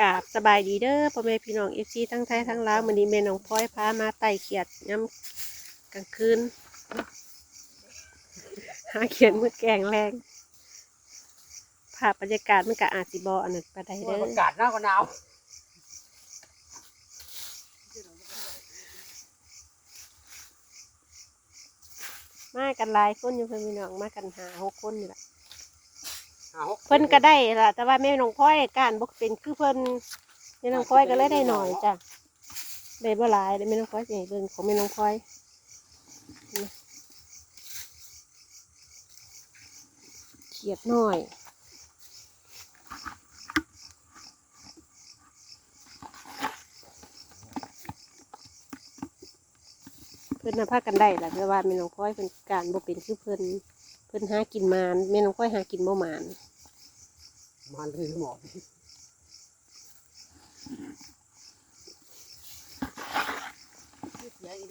กราบสบายดีเด้อพ่อแม่พี่น้องเอฟซีทั้งไทยทั้งลาวมื้อนี้แม่น้องพลอยพามาไต่เขียดย้ำกลางคืนหาเขียนมือแกงแรงภาพบรรยากาศมันก็อาจสิบออันนั้นปานใดเด้ออากาศหน้าก็หนาวมากันหลายคนอยู่เพิ่นพี่น้องมากันหาหกคนนี่แหละหาหก เพิ่นก็ได้ล่ะ แต่ว่าแม่น้องพลอยการบ่เป็นคือเพิ่นแม่น้องพลอยก็เลยได้หน่อยจ้ะได้บ่หลายได้แม่น้องพลอยสิให้เบิ่งของแม่น้องพลอยเขียดหน่อยเพิ่นน่ะพากันได้ล่ะแต่ว่าแม่น้องพลอยเพิ่นการบ่เป็นคือเพิ่น เพิ่นหากินมานแม่น้องพลอยหากินบ่หมานมันคือหมอก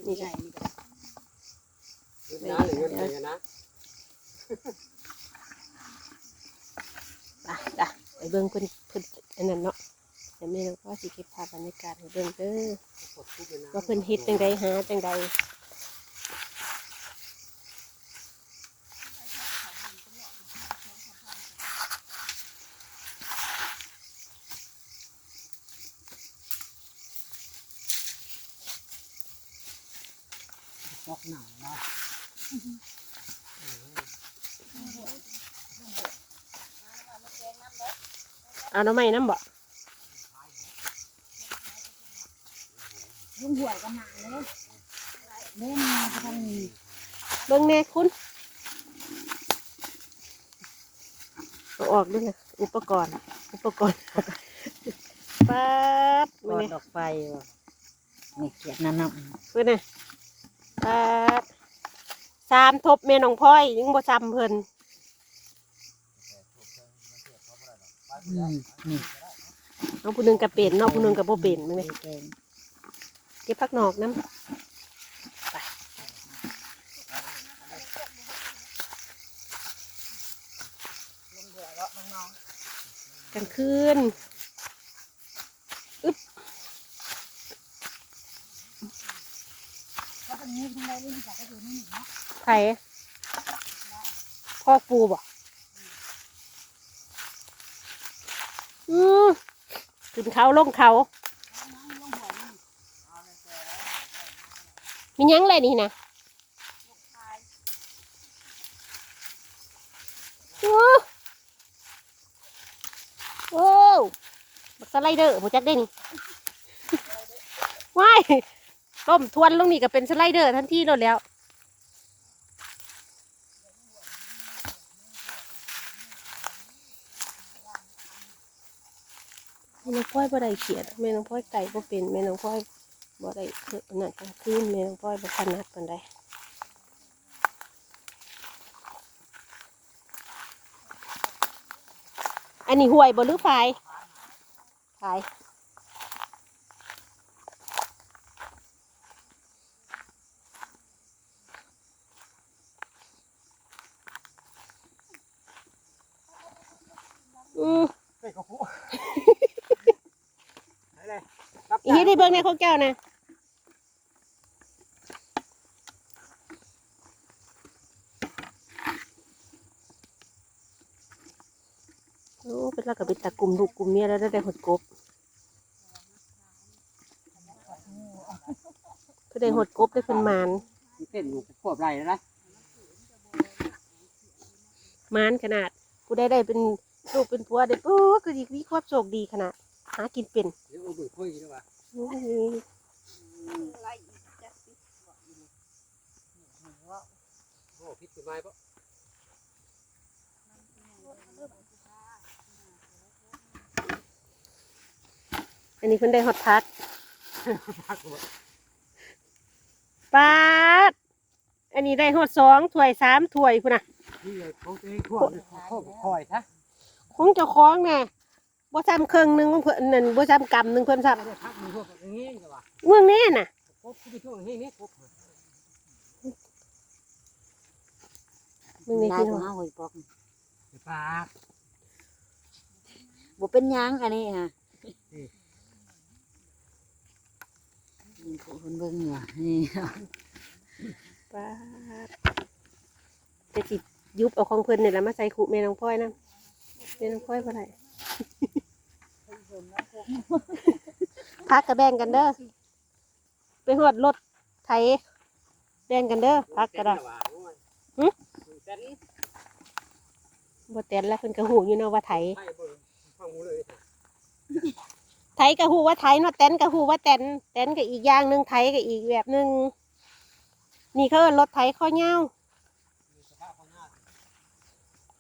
นี่ค่ะนะหรือเงินอะไรนะไปจ้ะไปเบิ่งเพิ่นเพิ่นอันนั้นเนาะเดี๋ยวแม่น้องพลอยสิเก็บภาพบรรยากาศให้เบิ่งเด้อกดทุบเลยนะว่าเพิ่นเฮ็ดจังใดหาจังใด อกหนังนะเอาน่อไม้น้ำบ่ลุงหวยกันหนาเลยเล่นมาจะทำนี้เบิ่งแน่คุณเอาออกด้วยนะอุปกรณ์ อุปกรณ์ป๊าดกมื้อนี้ดอกไฟว่ะนี่เกียดนั่นน่ะเพิ่นน่ะ ป๊าดสามทบแม่น้องพลอยยังบ่ซ้ำเพิ่นอืมนี่น้องผู้หนึงก็เป็นน้องผู้หนึงก็บ่เป็นมื้อนี้แกงเก็บผักนอกน้ำไปลุงหวยเลาะน้องกลางคืน ๆเขาเป็นนี้ทั้งไร เล่นจาก็อยู่นี่เนาะไผ่พ่อปูบ่อือขึ้นเขาลงเขามียังเลยนี่นะโอ้โอ้บักสไลเดอร์ผมจักได้นี่ว้าย ต้มทวนลงนี่ก็เป็นสไลเดอร์ทันทีโลดแล้ว แม่น้องพ่อยบ่ได้เขียดแม่น้องพ่อยไก่บ่เป็นแม่น้องพ่อยบ่ได้เคือนั่นกลางคืนแม่น้องพ่อยบ่ถนัดปานใดอันนี้ห่วยบ่หรือฝายฝายอือ เฮ้ยเขาพูไหนเลย รับอีนี้ได้เบิ่งในของแก้วนะโอ้เป็นแล้วกับเป็นตะกลุ่มลูกกลุ่มเมียแล้วได้ได้หดกบเพื่อได้หดกบได้เป็นหมานเต้นอยู่ควบไรแล้วนะหมานขนาดกูได้ได้เป็นลูกเป็นผัวได้ปุ๊บก็ดีมีความโชคดีขนาดหากินเป็นเดี๋ยวเอาบุ๋ยคุยดีกว่าอื้อ โอ้พิษเป็นไม้ปะอันนี้เพิ่นได้หดพักพักหัวปาด อันนี้ได้หดสองถ้วยสามถ้วยพุ่นน่ะนี่เลยเขาเองทั่วเขาคอยซะของเจ้าของแน่ บ่ซ้ำเครื่องหนึงของเพิ่นนั่นบ่ซ้ำกำหนึงเพิ่นซ้ไม่ได้พักมือพวกอย่างนี้ดีกว่าำเมืองนี้น่ะครบที่ช่วงนี้นี่ครบเมืองนี้ได้พี่ขน้อองงห้าหวยปอกปากบ่เป็นหยังอันนี้ฮะนี่คนเบิ่งอยู่นี่ป้าดจะจิยุบเอาของเพิ่นนี่แหละมาใส่ขู่แม่น้องพลอยนะแม่น้องพลอยบ่ได้ พักกับแบ่งกันเด้อ ไปหอดรถไถแบ่งกันเด้อพักก็ได้หึเต้นบ่แตนแล้วเพิ่นก็หูอยู่เนาะว่าไถให้เบิ่งฟังหมูเลยไถก็หูว่าไถเนาะแตนก็หูว่าแตนแตนก็อีกอย่างหนึงไถก็อีกแบบหนึงนี่เขาเอิ้นรถไถข้อยาวมีสภาพของหน้า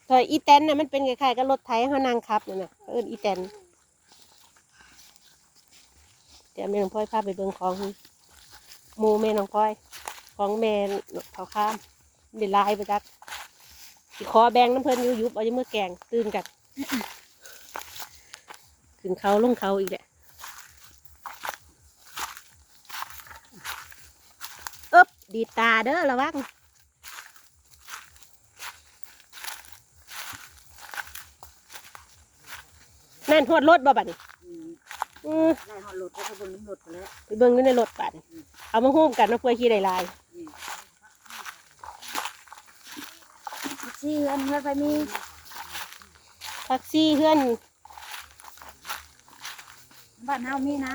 แต่อีแตนน่ะมันเป็นคล้ายๆกับรถไถเฮานั่งขับนั่นน่ะเขาเอิ้นอีแตน เดี๋ยวแม่น้องพลอยพาไปเบิ่งของหมูแม่น้องพลอยของแม่เขาข้ามเดี๋ยวลายไปจักสิขอแบงน้ำเพิ่นยุบเอาอยู่มือแกงตื่นกันขึ้นเขาลงเขาอีกแหละเอ๊บดีตาเด้อระวังนั่นหอดรถบ่บัดนี้ อืมอือได้ฮอดรถแล้วก็เบิ่งน้ำรถไปแล้วไปเบิ่งอยู่ในรถบัดนี้เอามาหุ้มกันมาเพื่อขี่ได้ลายแท็กซี่อันเมื่อไปมีแท็กซี่เพื่อนบ้านเฮามีนะ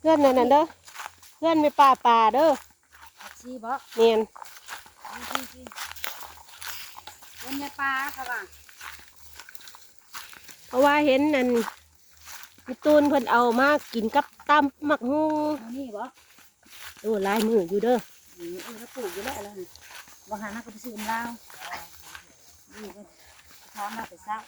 เพื่อนนั่นน่ะเด้อเพื่อนไม่ป่าป่าเด้อแท็กซี่บ่เนียนเล่นในป่าค่ะว่าเพราะว่าเห็นนั่น พี่ตูนเพิ่นเอามากินกับตำหมักฮูเอานี่บ่โอ้ลายมืออยู่เด้อนี่เออแล้วปลูกอยู่แล้วแล้วนี่บ่หานักก็ไปซื้อลาวนี่ก็ถามมาไปซัก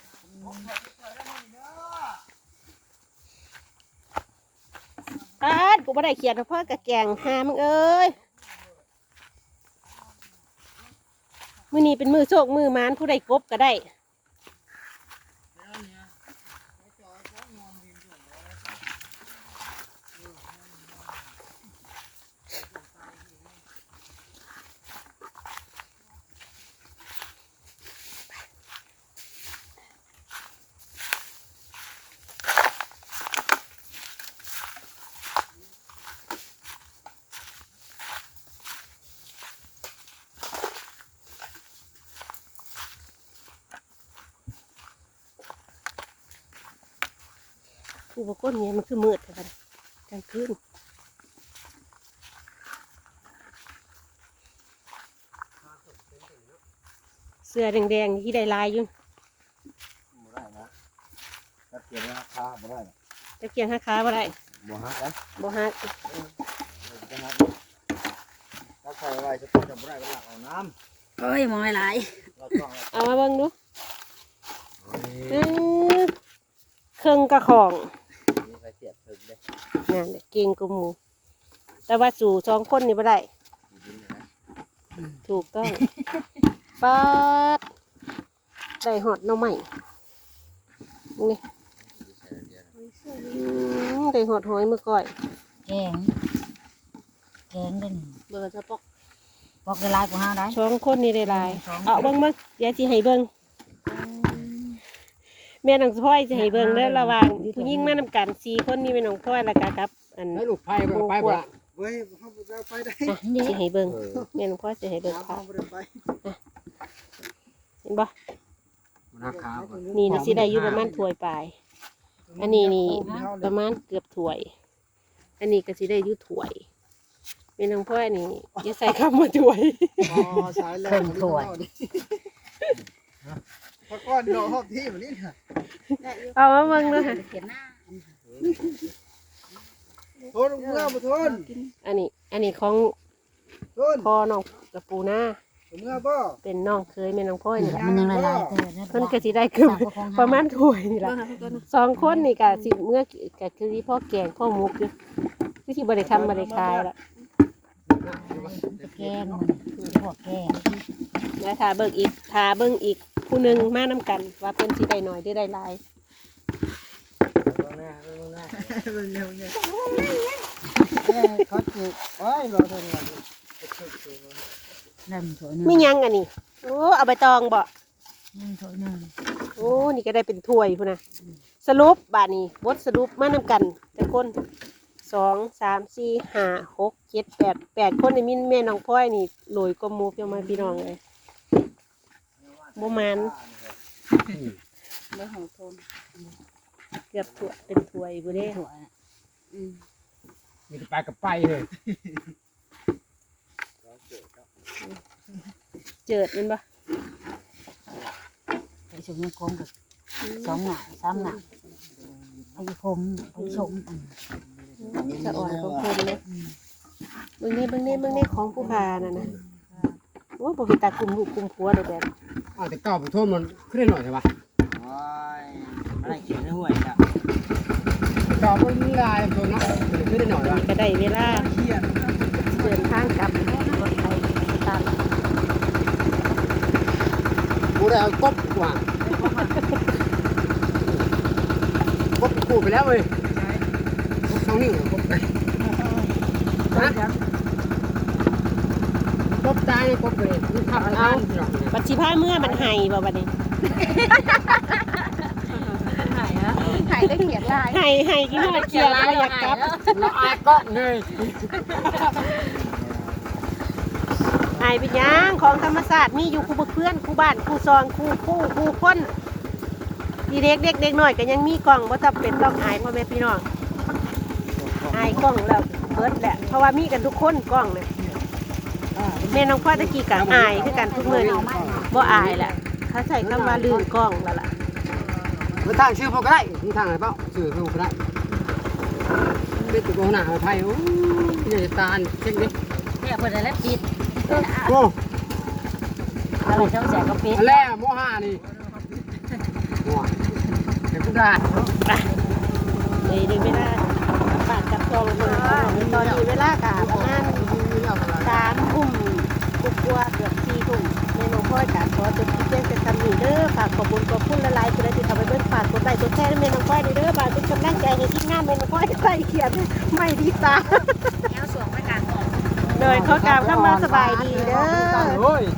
ตาดกูบ่ได้เขียนเพราะกะแกงหามึงเอ้ยมื้อนี้เป็นมือโชคมือหมานผู้ใดกบก็ได้ ผู้บก้นเนี่ยมันคือมืดแต่กันกลางคืนเสื้อแดงๆที่ได้ลายอยู่บ่ได้นะถ้าเกี่ยวราคาบ่ได้นะตะเกียงห้าขาบ่ได้บ่ฮักนะบ่ฮักบ่ฮักถ้าใส่ไว้จะเป็นจะบ่ได้ก็หลักเอาน้เอ้ยมอยหลายำเราต้องเอามาเบิ่งดูอื้อเครื่องกระของ นั่นแหละเก่งกูหมู แต่ว่าสู่สองคนนี่บ่ได้ดินนะถูกต้องปาดได้หอดหน่อใหม่นี่ใส่เดียวอืมได้หอดหอยมือก่อย แกง แกงเด้นเบอร์สะปอกบอกได้หลายกว่าห้าได้ สองคนนี่ได้หลายสองเอาเบิ่งมาเดี๋ยวสิให้เบิ่ง แม่น้องพลอยสิให้เบิ่งเด้อระหว่างผู้หญิงมานำกันสี่คนนี่แม่น้องพลอยแล้วก็กับ อันให้ลูกไผ่บ่ไปบ่ล่ะเว้ยเฮาบ่ได้ไปได้อะสิให้เบิ่งเออแม่น้องพลอยสิให้เบิ่งเฮาค่ะบ่ได้ไปเห็นบ่ราคาบ่นี่นะสิได้อยู่ประมาณถ้วยปลาย อันนี้นี่ประมาณเกือบถ้วย อันนี้ก็สิได้อยู่ถ้วยแม่น้องพลอยนี่อย่าใส่คำว่าถ้วยอ๋อสายแล้ว พอก้อนดอกรอบที่แบบนี้น่ะเอามาเบิ่งดูค่ะเขียนหน้าทนเมื่อบ่ทนอันนี้ อันนี้ของทนพ่อน้องกระปูหน้าเมื่อบ่เป็นน้องเคยแม่น้องพลอยนี่ล่ะมันยังหลายๆเด้อเพิ่นก็สิได้เกือบประมาณถ้วยนี่ล่ะสองคนนี่ก็สิเมื่อก็คือที่พ่อแกงพ่อหมุกอยู่คือที่บ่ได้ทำบ่ได้ขายละ แกงมันพวกแกงแล้วถ้าเบิ่งอีกถ้าเบิ่งอีกผู้หนึ่งมานํกัน ว่าเพิ่นสิได้น้อยหรือได้หลายแน่เร็วๆเร็วๆเอ้ยเขาถูกโอ้ยรอเท่านี้นั่นถ้วยหนึงมีหยังอันนี้โอ้เอาใบตองบ่นั่นถ้วยหนึงโอ้นี่ก็ได้เป็นถ้วยพุ่นน่ะสรุปบานี้บทสรุปมาน้ำกันแต่คน สองสามสี่ห้าหกเจ็ดแปดแปดคนในมินแม่น้องพลอยนี่โหลยก็มูเพียงมาพี่น้องเลยบ่แมันได้ของทนเกือบถั่วเป็นถ้วยบ่ได้ถั่วน่ะอืมมีแต่ไปกับไปเลยเจิดแมันบ่ไปชมยังโกงกับสองหน้าสามหน้าไปคมไปชมอืม สะอ่อนของคนเลยเบิ่งนี่เบิ่งนี่เบิ่งนี่ของผู้พาน่ะนะโอ้ยบ่เป็นตากลุ่มลูกกลุ่มผัวเลยแบบอ้าวแต่เก่าไปโทษมันขึ้นได้หน่อยใช่ปะโอ้ยอะไรเขียนในห้วยอะเก่ามันมีลายโทษเนาะมันขึ้นได้หน่อยวะก็ได้เวลาเขียนเดินทางกลับรถไฟสตาร์ทกูได้เอากบกว่างกบกูไปแล้วเว้ย กบสองนิ้วเหรอกบนะกบตายเลยกบเลยมันขับทางพี่น้องนะบัดสิพาเมื่อมันไห้บ่บัดนี้หายแล้วหายได้เขียนลายไห้ไห้กินฮอดเกียร์ก็อยากกลับเราอายก็เลยไห้เป็นหยังของธรรมศาสตร์มีอยู่คู่บ่เพื่อนคู่บ้านคู่ซองคู่คู่คู่คนนี่เด็กเด็กเด็กน้อยก็ยังมีกล้องบ่จำเป็นต้องอายพ่อแม่พี่น้องอาย กล้องแล้วเบิดแหละ เพราะว่ามีกันทุกคนกล้องเนี่ยแม่น้องพ่อตะกี้ก็อายคือกันทุกมื้อนี้บ่อายแหละเขาใช้คำว่าลืมกล้องแล้วล่ะมันทางชื่อพวกก็ได้มีทางอะไรเปล่าชื่อพวกก็ได้เป็นตัวหน้าไทยโอ้ยเนี่ยตาลเช็คดิเนี่ยเพิ่นได้ปิดโอ้อะไรเจ้าแสก็ปิดอันแรกโมห้านี่หัวเดี๋ยวกูได้เลยดึงเวลาปากกับซองเพิ่น ตอนนี้เวลากะประมาณสามทุ่มกุกว่าเกือบสี่ทุ่มในน้องพ่อยกาขอจบคลิปเพียงแต่คำนี้เด้อฝากขอบคุณขอบคุณละลายๆคนที่ทำให้เบิ้งฝากกดไลค์กดแชร์ให้แม่น้องพ่อยด้วยเด้อฝากเป็นกำลังใจให้ที่งานแม่น้องพ่อยใส่เขียนไม่ดีตาแนวสวงไม่กลางออกโดยเข้ากลาวเข้ามาสบายดีเด้อ